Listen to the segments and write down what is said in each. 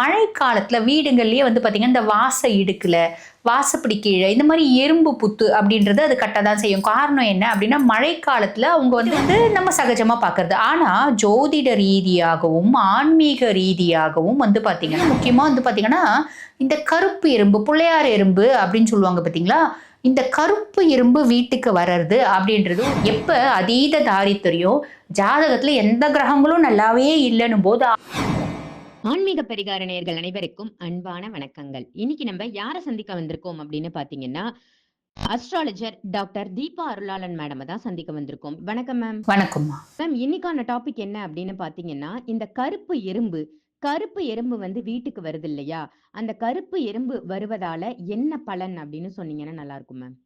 மழை காலத்தில் வீடுகள்லேயே வந்து பார்த்திங்கன்னா இந்த வாச இடுக்குல வாசப்படி கீழே இந்த மாதிரி எறும்பு புத்து அப்படின்றது அது கட்ட தான் செய்யும். காரணம் என்ன அப்படின்னா மழைக்காலத்தில் அவங்க வந்து வந்து நம்ம சகஜமாக பார்க்குறது ஆனால் ஜோதிட ரீதியாகவும் ஆன்மீக ரீதியாகவும் வந்து பார்த்திங்கன்னா முக்கியமாக வந்து பார்த்திங்கன்னா இந்த கருப்பு எறும்பு பிள்ளையார் எறும்பு அப்படின்னு சொல்லுவாங்க பார்த்தீங்களா இந்த கருப்பு எறும்பு வீட்டுக்கு வர்றது அப்படின்றது எப்போ அதீத தாரித்திரியோ ஜாதகத்தில் எந்த கிரகங்களும் நல்லாவே இல்லைன்னும் போது ஆன்மீக பரிகார நேயர்கள் அனைவருக்கும் அன்பான வணக்கங்கள். இன்னைக்கு நம்ம யாரை சந்திக்க வந்திருக்கோம் அப்படின்னு பாத்தீங்கன்னா astrologer doctor Deepa Arulalan madam தான் சந்திக்க வந்திருக்கோம். வணக்கம் மேம் வணக்கம்மா மேம் இன்னைக்கான டாபிக் என்ன அப்படின்னு பாத்தீங்கன்னா இந்த கருப்பு எறும்பு கருப்பு எறும்பு வந்து வீட்டுக்கு வருது இல்லையா? அந்த கருப்பு எறும்பு வருவதால என்ன பலன் அப்படின்னு சொன்னீங்கன்னா நல்லா இருக்கும் மேம்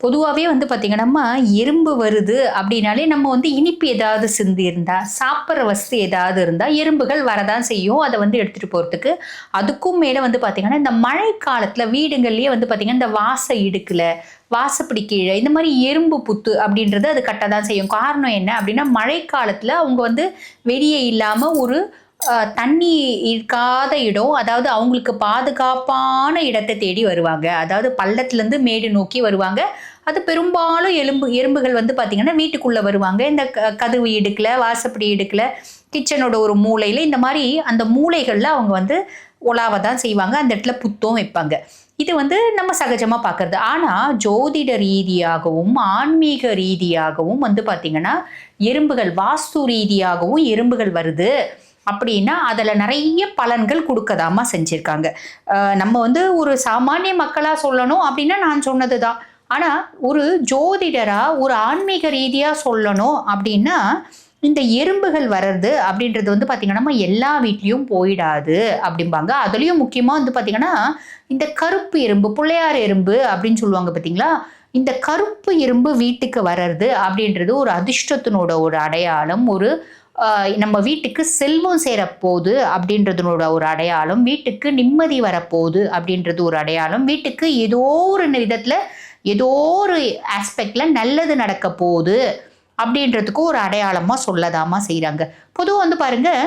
பொதுவாகவே வந்து பார்த்திங்கன்னா எறும்பு வருது அப்படின்னாலே நம்ம வந்து இனிப்பு ஏதாவது சிந்தி இருந்தால் சாப்பிட்ற வசதி ஏதாவது இருந்தால் எறும்புகள் வரதான் செய்யும். அதை வந்து எடுத்துகிட்டு போகிறதுக்கு அதுக்கும் மேலே வந்து பார்த்திங்கன்னா இந்த மழை காலத்தில் வீடுங்கள்லேயே வந்து பார்த்திங்கன்னா இந்த வாச இடுக்கில் வாசப்படி கீழே இந்த மாதிரி எறும்பு புத்து அப்படின்றது அது கட்ட தான் செய்யும். காரணம் என்ன அப்படின்னா மழை காலத்தில் அவங்க வந்து வெளியே இல்லாமல் ஒரு தண்ணி இருக்காத இடம் அதாவது அவங்களுக்கு பாதுகாப்பான இடத்தை தேடி வருவாங்க. அதாவது பள்ளத்துலேருந்து மேடு நோக்கி வருவாங்க. அது பெரும்பாலும் எலும்பு எறும்புகள் வந்து பார்த்திங்கன்னா வீட்டுக்குள்ளே வருவாங்க. இந்த க கதவு இடுக்கில் வாசப்படி இடுக்கில் கிச்சனோட ஒரு மூலையில் இந்த மாதிரி அந்த மூலைகளில் அவங்க வந்து உலாவை தான் செய்வாங்க. அந்த இடத்துல புத்தம் வைப்பாங்க. இது வந்து நம்ம சகஜமாக பார்க்குறது ஆனால் ஜோதிட ரீதியாகவும் ஆன்மீக ரீதியாகவும் வந்து பார்த்திங்கன்னா எறும்புகள் வாஸ்து ரீதியாகவும் எறும்புகள் வருது. அப்படின்னா அதில் நிறைய பலன்கள் கொடுக்கதாமா செஞ்சுருக்காங்க. நம்ம வந்து ஒரு சாமானிய மக்களாக சொல்லணும் அப்படின்னா நான் சொன்னது தான் ஆனால் ஒரு ஜோதிடராக ஒரு ஆன்மீக ரீதியாக சொல்லணும் அப்படின்னா இந்த எறும்புகள் வர்றது அப்படின்றது வந்து பார்த்திங்கன்னா நம்ம எல்லா வீட்லேயும் போயிடாது அப்படிம்பாங்க. அதுலேயும் முக்கியமாக வந்து பார்த்திங்கன்னா இந்த கருப்பு எறும்பு பிள்ளையார் எறும்பு அப்படின்னு சொல்லுவாங்க பார்த்தீங்களா இந்த கருப்பு இரும்பு வீட்டுக்கு வர்றது அப்படின்றது ஒரு அதிர்ஷ்டத்தினோட ஒரு அடையாளம் ஒரு நம்ம வீட்டுக்கு செல்வம் சேரப்போகுது அப்படின்றதுனோட ஒரு அடையாளம் வீட்டுக்கு நிம்மதி வரப்போகுது அப்படின்றது ஒரு அடையாளம் வீட்டுக்கு ஏதோ ஒரு விதத்தில் ஏதோ ஒரு ஆஸ்பெக்டில் நல்லது நடக்க போகுது அப்படின்றதுக்கு ஒரு அடையாளமாக சொல்லதாமா செய்கிறாங்க பொதுவாக வந்து பாருங்கள்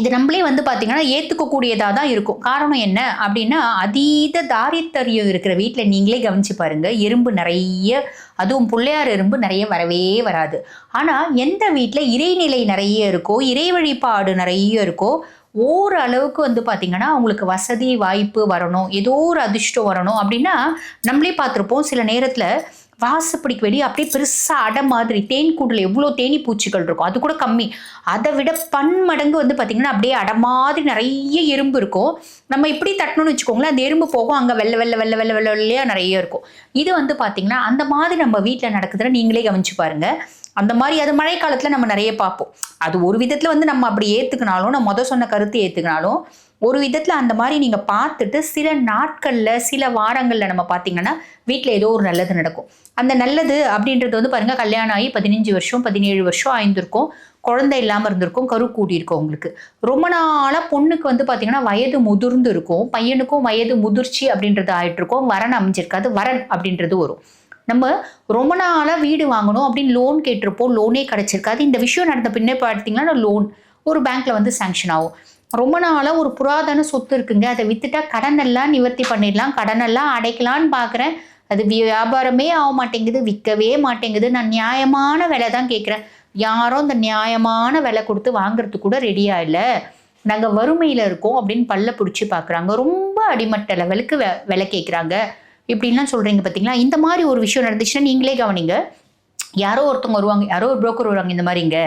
இது நம்மளே வந்து பார்த்தீங்கன்னா ஏற்றுக்கக்கூடியதாக தான் இருக்கும். காரணம் என்ன? அப்படின்னா அதீத தாரித்தரியம் இருக்கிற வீட்டில் நீங்களே கவனிச்சு பாருங்கள் எறும்பு நிறைய அதுவும் பிள்ளையார் எறும்பு நிறைய வரவே வராது. ஆனால் எந்த வீட்டில் இறைநிலை நிறைய இருக்கோ இறை வழிபாடு நிறைய இருக்கோ ஓரளவுக்கு வந்து பார்த்திங்கன்னா அவங்களுக்கு வசதி வாய்ப்பு வரணும். ஏதோ ஒரு அதிர்ஷ்டம் வரணும். அப்படின்னா நம்மளே பார்த்துருப்போம் சில நேரத்தில் வாசப்படிக்கு வெளியே அப்படியே பெருசாக அடை மாதிரி தேன் கூட்டில் எவ்வளோ தேனி பூச்சிகள் இருக்கும் அது கூட கம்மி. அதை விட பன்மடங்கு வந்து பார்த்திங்கன்னா அப்படியே அடை மாதிரி நிறைய எறும்பு இருக்கும். நம்ம இப்படி தட்டணும்னு வச்சுக்கோங்களேன் அந்த எறும்பு போகும் அங்கே வெள்ளை வெள்ளை வெள்ளை வெள்ளை வெள்ளை வெள்ளையாக நிறைய இருக்கும். இது வந்து பார்த்திங்கன்னா அந்த மாதிரி நம்ம வீட்டில் நடக்குதுன்னு நீங்களே கவனிச்சு பாருங்கள் அந்த மாதிரி அது மழை காலத்தில் நம்ம நிறைய பார்ப்போம். அது ஒரு விதத்தில் வந்து நம்ம அப்படி ஏற்றுக்கினாலும் நம்ம மொதல் சொன்ன கருத்து ஏற்றுக்கினாலும் ஒரு விதத்தில் அந்த மாதிரி நீங்கள் பார்த்துட்டு சில நாட்களில் சில வாரங்களில் நம்ம பார்த்தீங்கன்னா வீட்டில் ஏதோ ஒரு நல்லது நடக்கும். அந்த நல்லது அப்படின்றது வந்து பாருங்கள் கல்யாணம் ஆகி பதினஞ்சு வருஷம் பதினேழு வருஷம் ஆயிருந்திருக்கும் குழந்தை இல்லாமல் இருந்திருக்கும் கரு கூடியிருக்கும் உங்களுக்கு. ரொம்ப நாளாக பொண்ணுக்கு வந்து பார்த்தீங்கன்னா வயது முதிர்ந்து இருக்கும் பையனுக்கும் வயது முதிர்ச்சி அப்படின்றது ஆயிட்டு இருக்கும் வரன் அமைஞ்சிருக்காது வரன் அப்படின்றது வரும். நம்ம ரொம்ப நாளாக வீடு வாங்கணும் அப்படின்னு லோன் கேட்டிருப்போம். லோனே கிடச்சிருக்காது இந்த விஷயம் நடந்த பின்னே பார்த்தீங்கன்னா லோன் ஒரு பேங்க்கில் வந்து சேங்ஷன் ஆகும். ரொம்ப நாளாக ஒரு புராதன சொத்து இருக்குங்க. அதை வித்துட்டா கடன் எல்லாம் நிவர்த்தி பண்ணிடலாம். கடன் எல்லாம் அடைக்கலான்னு பார்க்குறேன் அது வியாபாரமே ஆக மாட்டேங்குது. விற்கவே மாட்டேங்குது. நான் நியாயமான விலை தான் கேட்குறேன் யாரும் இந்த நியாயமான விலை கொடுத்து வாங்குறதுக்கு கூட ரெடியாக இல்லை. நாங்கள் வறுமையில் இருக்கோம் அப்படின்னு பல்ல பிடிச்சி பார்க்குறாங்க ரொம்ப அடிமட்ட லெவலுக்கு வெ விலை கேட்குறாங்க இப்படின்லாம் சொல்கிறீங்க பார்த்தீங்களா இந்த மாதிரி ஒரு விஷயம் நடந்துச்சுன்னா நீங்களே கவனிங்க. யாரோ ஒருத்தவங்க வருவாங்க யாரோ ஒரு புரோக்கர் வருவாங்க இந்த மாதிரிங்க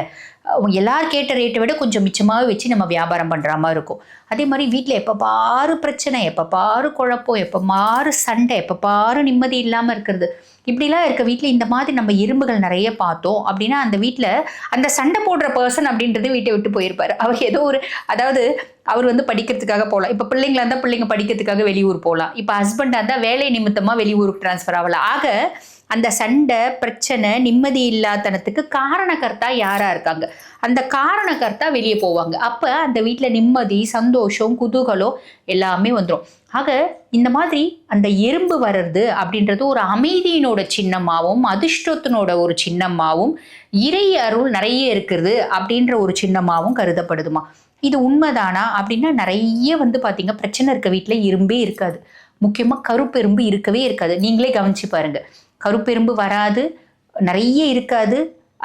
எல்லார் கேட்ட ரேட்டை விட கொஞ்சம் மிச்சமாகவே வச்சு நம்ம வியாபாரம் பண்ணுற மாதிரி இருக்கும். அதே மாதிரி வீட்டில் எப்போ பாரு பிரச்சனை எப்போ பாரு குழப்பம் எப்போ மாறு சண்டை எப்போ பாரு நிம்மதி இல்லாமல் இருக்கிறது. இப்படிலாம் இருக்க வீட்டில் இந்த மாதிரி நம்ம இரும்புகள் நிறைய பார்த்தோம் அப்படின்னா அந்த வீட்டில் அந்த சண்டை போடுற பர்சன் அப்படின்றது வீட்டை விட்டு போயிருப்பார். அவர் ஏதோ ஒரு அதாவது அவர் வந்து படிக்கிறதுக்காக போகலாம். இப்போ பிள்ளைங்களா இருந்தால் பிள்ளைங்க படிக்கிறதுக்காக வெளியூர் போகலாம். இப்போ ஹஸ்பண்டாக இருந்தால் வேலை நிமித்தமாக வெளியூருக்கு ட்ரான்ஸ்ஃபர் ஆகலாம் ஆக அந்த சண்டை பிரச்சனை நிம்மதி இல்லாதனத்துக்கு காரணக்கர்த்தா யாராக இருக்காங்க? அந்த காரணக்கர்த்தா வெளியே போவாங்க. அப்போ அந்த வீட்டில் நிம்மதி சந்தோஷம் குதூகலம் எல்லாமே வந்துடும் ஆக இந்த மாதிரி அந்த எறும்பு வர்றது அப்படின்றது ஒரு அமைதியினோட சின்னமாகவும் அதிர்ஷ்டத்தினோட ஒரு சின்னமாகவும் இறை அருள் நிறைய இருக்கிறது அப்படின்ற ஒரு சின்னமாகவும் கருதப்படுதுமா. இது உண்மைதானா அப்படின்னா நிறைய வந்து பார்த்தீங்க பிரச்சனை இருக்க வீட்டில் இரும்பே இருக்காது. முக்கியமாக கருப்பெரும்பு இருக்கவே இருக்காது. நீங்களே கவனிச்சு பாருங்கள் கருப்பெரும்பு வராது நிறைய இருக்காது.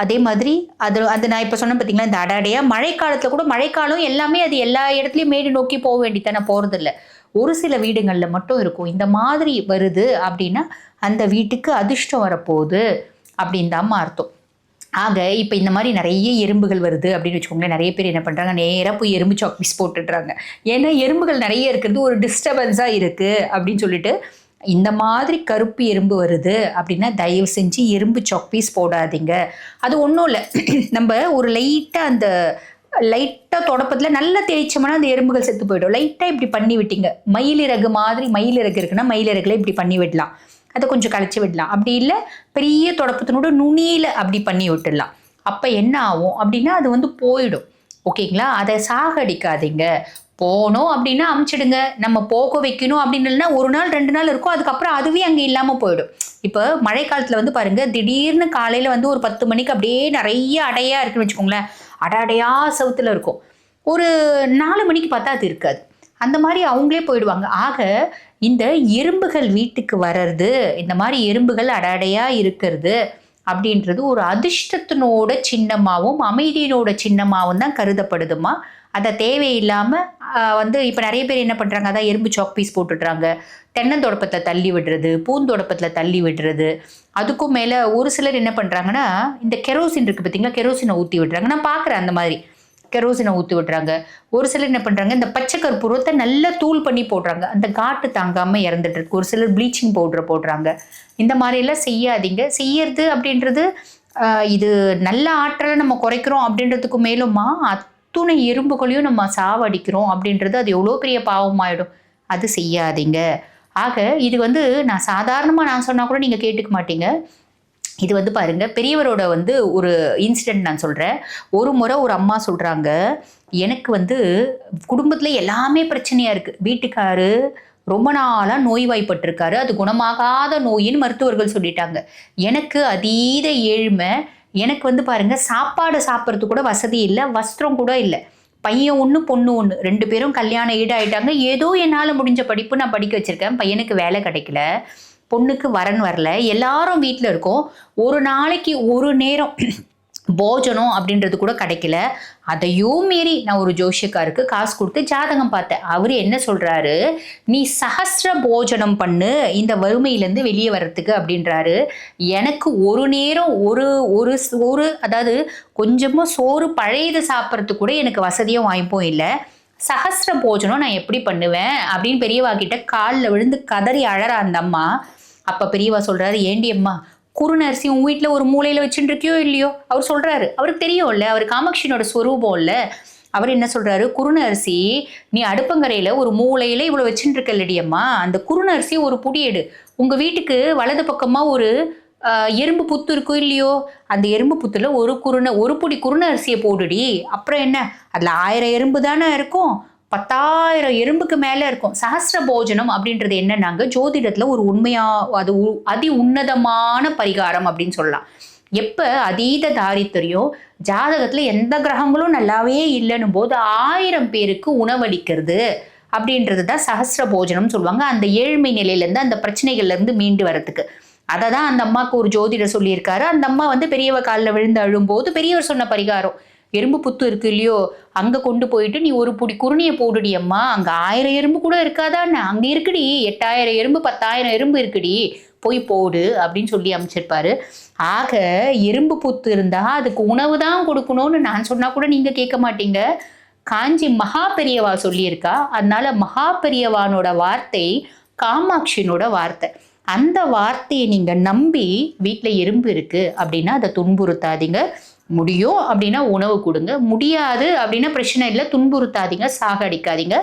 அதே மாதிரி அது அது நான் இப்போ சொன்னேன் பார்த்தீங்களா இந்த அடாடையா மழைக்காலத்தில் கூட மழைக்காலம் எல்லாமே அது எல்லா இடத்துலையும் மேடு நோக்கி போக வேண்டித்தானே போகிறதில்ல ஒரு சில வீடுகளில் மட்டும் இருக்கும். இந்த மாதிரி வருது அப்படின்னா அந்த வீட்டுக்கு அதிர்ஷ்டம் வரப்போகுது அப்படின்னு தான் அர்த்தம். ஆக இப்போ இந்த மாதிரி நிறைய எறும்புகள் வருது அப்படின்னு வச்சுக்கோங்களேன் நிறைய பேர் என்ன பண்ணுறாங்க நேராக போய் எறும்பு சாக்பீஸ் போட்டுடுறாங்க. ஏன்னா எறும்புகள் நிறைய இருக்கிறது ஒரு டிஸ்டர்பன்ஸாக இருக்குது அப்படின்னு சொல்லிட்டு இந்த மாதிரி கருப்பு எறும்பு வருது அப்படின்னா தயவு செஞ்சு எறும்பு சாக்பீஸ் போடாதீங்க. அது ஒன்றும் இல்லை. நம்ம ஒரு லைட்டாக அந்த லைட்டாக தொடப்பத்தில் நல்லா தேய்ச்சோம்னா அந்த எறும்புகள் செத்து போயிடும். லைட்டாக இப்படி பண்ணி விட்டீங்க. மயிலிறகு மாதிரி மயிலிறகு இருக்குன்னா மயிலிறகுல இப்படி பண்ணி விடலாம். அதை கொஞ்சம் கழிச்சு விடலாம். அப்படி இல்லை பெரிய தொடப்பத்தினோட நுனியில் அப்படி பண்ணி விட்டுடலாம். அப்போ என்ன ஆகும் அப்படின்னா அது வந்து போயிடும். ஓகேங்களா? அதை சாகடிக்காதீங்க. போகணும் அப்படின்னா அமுச்சிடுங்க. நம்ம போக வைக்கணும் அப்படின்னு இல்லைன்னா ஒரு நாள் ரெண்டு நாள் இருக்கும் அதுக்கப்புறம் அதுவே அங்கே இல்லாமல் போயிடும். இப்போ மழை காலத்தில் வந்து பாருங்க திடீர்னு காலையில் வந்து ஒரு பத்து மணிக்கு அப்படியே நிறைய அடையாக இருக்குன்னு வச்சுக்கோங்களேன். அடை அடையா சவுத்தில் இருக்கும். ஒரு நாலு மணிக்கு பார்த்தா அது இருக்காது. அந்த மாதிரி அவங்களே போயிடுவாங்க. ஆக இந்த எறும்புகள் வீட்டுக்கு வர்றது இந்த மாதிரி எறும்புகள் அடையாக இருக்கிறது அப்படின்றது ஒரு அதிர்ஷ்டத்தினோட சின்னமாகவும் அமைதியினோட சின்னமாகவும் தான் கருதப்படுதுமா அதை தேவையில்லாமல் வந்து இப்போ நிறைய பேர் என்ன பண்ணுறாங்க அதான் எறும்பு சாக் பீஸ் போட்டுடுறாங்க. தென்னந்தொடப்பத்தில் தள்ளி விடுறது பூந்தொடப்பத்தில் தள்ளி விடுறது. அதுக்கும் மேலே ஒரு சிலர் என்ன பண்ணுறாங்கன்னா இந்த கெரோசின் இருக்குது பார்த்தீங்களா கெரோசினை ஊற்றி விடுறாங்க. நான் பார்க்குறேன் அந்த மாதிரி. கெரோசினை ஊற்றி விடுறாங்க. ஒரு சிலர் என்ன பண்ணுறாங்க இந்த பச்சை கற்பூரத்தை நல்லா தூள் பண்ணி போடுறாங்க. அந்த காட்டு தாங்காமல் இறந்துட்டு இருக்கு ஒரு சிலர் ப்ளீச்சிங் பவுடர் போடுறாங்க. இந்த மாதிரியெல்லாம் செய்யாதீங்க. செய்யறது அப்படின்றது இது நல்ல ஆற்றலை நம்ம குறைக்கிறோம் அப்படின்றதுக்கு மேலுமா அத்துணை எறும்புகளையும் நம்ம சாவடிக்கிறோம் அப்படின்றது அது எவ்வளோ பெரிய பாவமாயிடும். அது செய்யாதீங்க. ஆக இது வந்து நான் சாதாரணமாக நான் சொன்னால் கூட நீங்கள் கேட்டுக்க மாட்டீங்க. இது வந்து பாருங்க பெரியவரோட வந்து ஒரு இன்சிடென்ட் நான் சொல்கிறேன் ஒரு முறை ஒரு அம்மா சொல்கிறாங்க எனக்கு வந்து குடும்பத்தில் எல்லாமே பிரச்சனையாக இருக்குது வீட்டுக்காரு ரொம்ப நாளாக நோய்வாய்ப்பட்டிருக்காரு. அது குணமாகாத நோயின்னு மருத்துவர்கள் சொல்லிட்டாங்க. எனக்கு அதீத ஏழ்மை எனக்கு வந்து பாருங்க சாப்பாடு சாப்பிட்றது கூட வசதி இல்லை வஸ்திரம் கூட இல்லை. பையன் ஒன்று பொண்ணு ஒன்று ரெண்டு பேரும் கல்யாணம் ஈடாயிட்டாங்க. ஏதோ என்னால் முடிஞ்ச படிப்பு நான் படிக்க வச்சிருக்கேன். பையனுக்கு வேலை கிடைக்கல. பொண்ணுக்கு வரன் வரல. எல்லாரும் வீட்டில் இருக்கோம். ஒரு நாளைக்கு ஒரு நேரம் போஜனம் அப்படின்றது கூட கிடைக்கல. அதையும் மீறி நான் ஒரு ஜோஷியக்காருக்கு காசு கொடுத்து ஜாதகம் பார்த்தேன். அவர் என்ன சொல்கிறாரு நீ சஹஸ்ர போஜனம் பண்ணு இந்த வறுமையிலேருந்து வெளியே வர்றதுக்கு அப்படின்றாரு. எனக்கு ஒரு நேரம் ஒரு ஒரு சோறு அதாவது கொஞ்சமாக சோறு பழையது சாப்பிட்றதுக்கு கூட எனக்கு வசதியும் வாய்ப்பும் இல்லை. சஹஸ்ர போஜனம் நான் எப்படி பண்ணுவேன் அப்படின்னு பெரியவா கிட்ட காலில் விழுந்து கதறி அழற அந்த அம்மா. அப்போ பெரியவா சொல்கிறாரு ஏண்டி அம்மா குறுநரிசி உன் வீட்டில் ஒரு மூலையில் வச்சுட்டு இருக்கியோ இல்லையோ? அவர் சொல்கிறாரு அவருக்கு தெரியும்ல அவர் காமாட்சியினோட ஸ்வரூபம் இல்லை அவர் என்ன சொல்கிறாரு குறுநரிசி நீ அடுப்பங்கரையில் ஒரு மூலையில் இவ்வளோ வச்சுட்டு இருக்கல்லடி அம்மா. அந்த குறுநரிசி ஒரு புடி எடு வீட்டுக்கு வலது பக்கமாக ஒரு எறும்பு புத்து இருக்கோ இல்லையோ? அந்த எறும்பு புத்துல ஒரு குருண ஒரு புடி குருண அரிசியை போடுடி. அப்புறம் என்ன? அதில் ஆயிரம் எறும்பு தானே இருக்கும். பத்தாயிரம் எறும்புக்கு மேலே இருக்கும். சஹஸ்ர போஜனம் அப்படின்றது என்னன்னாங்க? ஜோதிடத்தில் ஒரு உண்மையா அது உ- அதி உன்னதமான பரிகாரம் அப்படின்னு சொல்லலாம். எப்போ? அதீத தாரித்திரியம் ஜாதகத்தில் எந்த கிரகங்களும் நல்லாவே இல்லைன்னும் போது ஆயிரம் பேருக்கு உணவளிக்கிறது அப்படின்றது தான் சஹஸ்ர போஜனம் சொல்லுவாங்க. அந்த ஏழ்மை நிலையிலேருந்து அந்த பிரச்சனைகள்லேருந்து மீண்டு வரத்துக்கு. அதை தான் அந்த அம்மாவுக்கு ஒரு ஜோதிடர் சொல்லியிருக்காரு. அந்த அம்மா வந்து பெரியவ காலில் விழுந்து அழும்போது பெரியவர் சொன்ன பரிகாரம். எறும்பு புத்து இருக்கு இல்லையோ அங்கே கொண்டு போயிட்டு நீ ஒரு புடி குருணியை போடுடி அம்மா. அங்கே ஆயிரம் எறும்பு கூட இருக்காதான்னு. அங்கே இருக்குடி. எட்டாயிரம் எறும்பு பத்தாயிரம் எறும்பு இருக்குடி. போய் போடு அப்படின்னு சொல்லி அமைச்சிருப்பாரு. ஆக எறும்பு புத்து இருந்தா அதுக்கு உணவு தான் கொடுக்கணும்னு நான் சொன்னா கூட நீங்க கேட்க மாட்டீங்க. காஞ்சி மகா பெரியவா சொல்லியிருக்கா. அதனால மகா பெரியவானோட வார்த்தை காமாட்சினோட வார்த்தை. அந்த வார்த்தையை நீங்க நம்பி வீட்டில் எறும்பு இருக்கு அப்படின்னா அதை துன்புறுத்தாதீங்க. முடியும் அப்படின்னா உணவு கொடுங்க. முடியாது அப்படின்னா பிரச்சனை இல்லை. துன்புறுத்தாதீங்க சாகடிக்காதீங்க.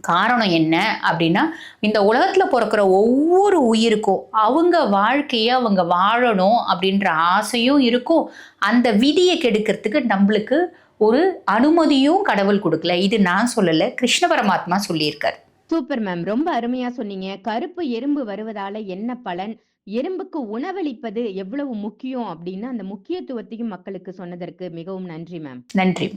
காரணம் என்ன அப்படின்னா இந்த உலகத்தில் பிறக்கிற ஒவ்வொரு உயிருக்கும் அவங்க வாழ்க்கையை அவங்க வாழணும் அப்படின்ற ஆசையும் இருக்கும். அந்த விதியை கெடுக்கிறதுக்கு நம்மளுக்கு ஒரு அனுமதியும் கடவுள் கொடுக்கல. இது நான் சொல்லலை. கிருஷ்ண பரமாத்மா சொல்லியிருக்காரு. Super ma'am. ரொம்ப அருமையா சொன்னீங்க. கருப்பு எறும்பு வருவதால என்ன பலன்? எறும்புக்கு உணவளிப்பது எவ்வளவு முக்கியம் அப்படின்னு அந்த முக்கியத்துவத்தையும் மக்களுக்கு சொன்னதற்கு மிகவும் நன்றி மேம் நன்றி.